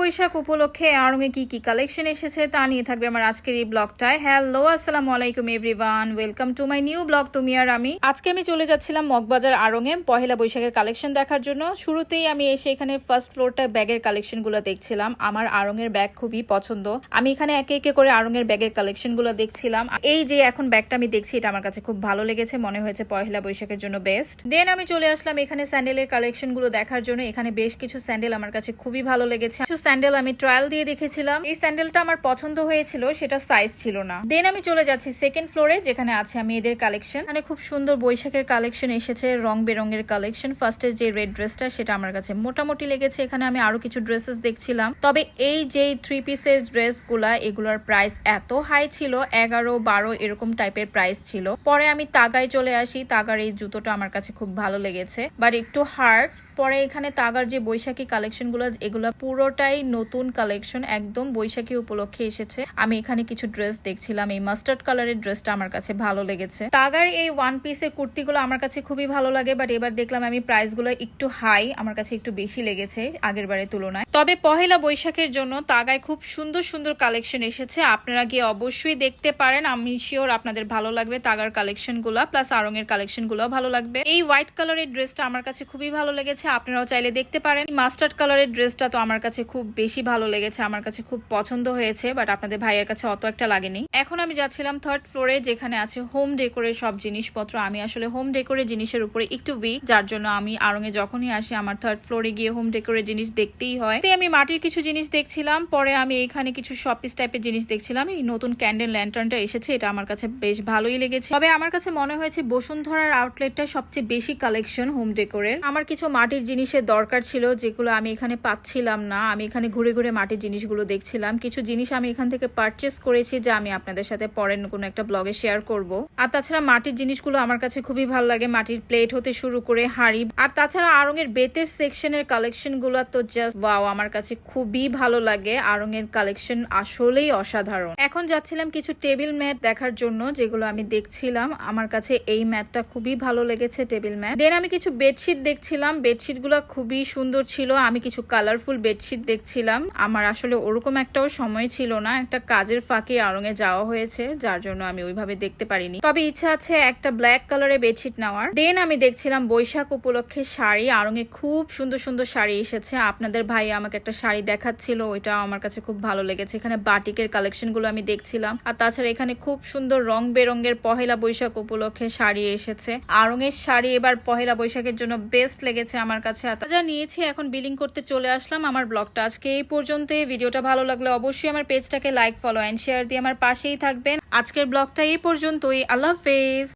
বৈশাখ উপলক্ষে আড়ঙে কি কি কালেকশন এসেছে তা নিয়ে থাকবে আমার আজকের এই ব্লগটায়। হ্যালো আসসালামু আলাইকুম everyone welcome to my new blog তুমি আর আমি। আজকে আমি চলে যাচ্ছিলাম মগবাজার আড়ঙে পহেলা বৈশাখের কালেকশন দেখার জন্য। শুরুতেই আমি এসে এখানে ফার্স্ট ফ্লোরটায় ব্যাগের কালেকশনগুলো দেখছিলাম। আমার আরঙের ব্যাগ খুবই পছন্দ। আমি এখানে একে একে করে আড়ঙের ব্যাগের কালেকশনগুলো দেখছিলাম। এই যে এখন ব্যাগটা আমি দেখছি, এটা আমার কাছে খুব ভালো লেগেছে, মনে হয়েছে পহেলা বৈশাখের জন্য বেস্ট দেন আমি চলে আসলাম এখানে স্যান্ডেলের কালেকশনগুলো দেখার জন্য। এখানে বেশ কিছু স্যান্ডেল আমার কাছে খুবই ভালো লেগেছে। স্যান্ডেল আমি ট্রায়াল দিয়ে দেখেছিলাম। এই স্যান্ডেলটা আমার পছন্দ হয়েছিল, সেটা সাইজ ছিল না। দেন আমি চলে যাচ্ছি সেকেন্ড ফ্লোরে যেখানে আছে আমি এদের কালেকশন মানে খুব সুন্দর বৈশাখের কালেকশন এসেছে, রং বেরঙের কালেকশন ফার্স্টে যে রেড ড্রেসটা সেটা আমার কাছে মোটামুটি লেগেছে। এখানে আমি আরও কিছু ড্রেসেস দেখছিলাম। তবে এই যে থ্রি পিসের ড্রেসগুলা এগুলোর প্রাইস এত হাই ছিল, এগারো, বারো এরকম টাইপের প্রাইস ছিল। পরে আমি তাগায় চলে আসি। তাগার এই জুতোটা আমার কাছে খুব ভালো লেগেছে। বাট একটু হার্ড পরে এখানে তাগার যে বৈশাখী কালেকশনগুলো এগুলো পুরোটাই নতুন কালেকশন একদম বৈশাখী উপলক্ষে এসেছে। আমি এখানে কিছু ড্রেস দেখছিলাম, এই মাস্টার্ড কালারের ড্রেসটা আমার কাছে ভালো লেগেছে। তাগার এই ওয়ান পিসের কুর্তিগুলো আমার কাছে খুবই ভালো লাগে বাট এবার দেখলাম আমি প্রাইসগুলো একটু হাই আমার কাছে একটু বেশি লেগেছে আগের বারের তুলনায়। তবে পহেলা বৈশাখের জন্য তাগায় খুব সুন্দর সুন্দর কালেকশন এসেছে। আপনারা গিয়ে অবশ্যই দেখতে পারেন, আমি শিওর আপনাদের ভালো লাগবে তাগার কালেকশনগুলা প্লাস আরঙের কালেকশনগুলো ভালো লাগবে। এই হোয়াইট কালারের ড্রেসটা আমার কাছে খুবই ভালো লেগেছে। আপনারাও চাইলে দেখতে পারেন। মাস্টার্ড কালারের ড্রেসটা তো আমার কাছে খুব বেশি ভালো লেগেছে, আমার কাছে খুব পছন্দ হয়েছে বাট আপনাদের ভাইয়ের কাছে অত একটা লাগেনি। এখন আমি যাচ্ছিলাম থার্ড ফ্লোরে যেখানে আছে হোম ডেকোরের সব জিনিসপত্র। আমি আসলে হোম ডেকোরের জিনিসের উপরে একটু উইক যার জন্য আমি আরঙে যখনই আসি, আমার থার্ড ফ্লোরে গিয়ে হোম ডেকোরের জিনিস দেখতেই হয়। তাই আমি মাটির কিছু জিনিস দেখছিলাম, পরে আমি এখানে কিছু শপিস টাইপের জিনিস দেখছিলাম। এই নতুন ক্যান্ডেল ল্যান্টার্নটা এসেছে, এটা আমার কাছে বেশ ভালোই লেগেছে। তবে আমার কাছে মনে হয়েছে বসুন্ধরার আউটলেটটা সবচেয়ে বেশি কালেকশন হোম ডেকোরের আমার কিছু মাটির জিনিসের দরকার ছিল, যেগুলো আমি এখানে পাচ্ছিলাম না। আমি এখানে ঘুরে ঘুরে মাটির জিনিসগুলো দেখছিলাম। কিছু জিনিস আমি এখান থেকে পারচেস করেছি, যা আমি আপনাদের সাথে পরের কোনো একটা ব্লগে শেয়ার করব। আর তাছাড়া মাটির জিনিসগুলো আমার কাছে খুবই ভালো লাগে। মাটির প্লেট হতে শুরু করে হাঁড়ি। আর তাছাড়া আরঙের বেতের সেকশনের কালেকশনগুলো তো জাস্ট ওয়াও আমার কাছে খুবই ভালো লাগে। আরঙের কালেকশন আসলেই অসাধারণ। এখন যাচ্ছিলাম কিছু টেবিল ম্যাট দেখার জন্য, যেগুলো আমি দেখছিলাম। আমার কাছে এই ম্যাটটা খুবই ভালো লেগেছে টেবিল ম্যাট দেন আমি কিছু বেডশিট দেখছিলাম। বেডশিট গুলো খুবই সুন্দর ছিল। আমি কিছু কালারফুল বেডশিট দেখছিলাম। আমার আসলে ওরকম একটাও সময় ছিল না। একটা কাজের ফাঁকে আরঙে যাওয়া হয়েছে, যার জন্য আমি ওইভাবে দেখতে পারিনি। তবে ইচ্ছা আছে একটা ব্ল্যাক কালারের বেডশিট নেওয়ার। দেন আমি দেখছিলাম বৈশাখ উপলক্ষে শাড়ি। আরঙে খুব সুন্দর সুন্দর শাড়ি এসেছে। আপনাদের ভাই আমাকে একটা শাড়ি দেখাচ্ছিল। ওইটা আমার কাছে খুব ভালো লেগেছে। এখানে বাটিকের কালেকশনগুলো আমি দেখছিলাম। আর তাছাড়া এখানে খুব সুন্দর রং বেরঙের পহেলা বৈশাখ উপলক্ষে শাড়ি এসেছে। আরঙের শাড়ি এবার পহেলা বৈশাখের জন্য বেস্ট লেগেছে আমার কাছে আর যা নিয়েছি, এখন বিলিং করতে চলে আসলাম আমার ব্লগটা আজকে এই পর্যন্ত ভিডিওটা ভালো লাগলে অবশ্যই আমার পেজটাকে লাইক ফলো অ্যান্ড শেয়ার দিয়ে আমার পাশেই থাকবেন। আজকের ব্লগটা এই পর্যন্তই। আল্লাহ হাফেজ।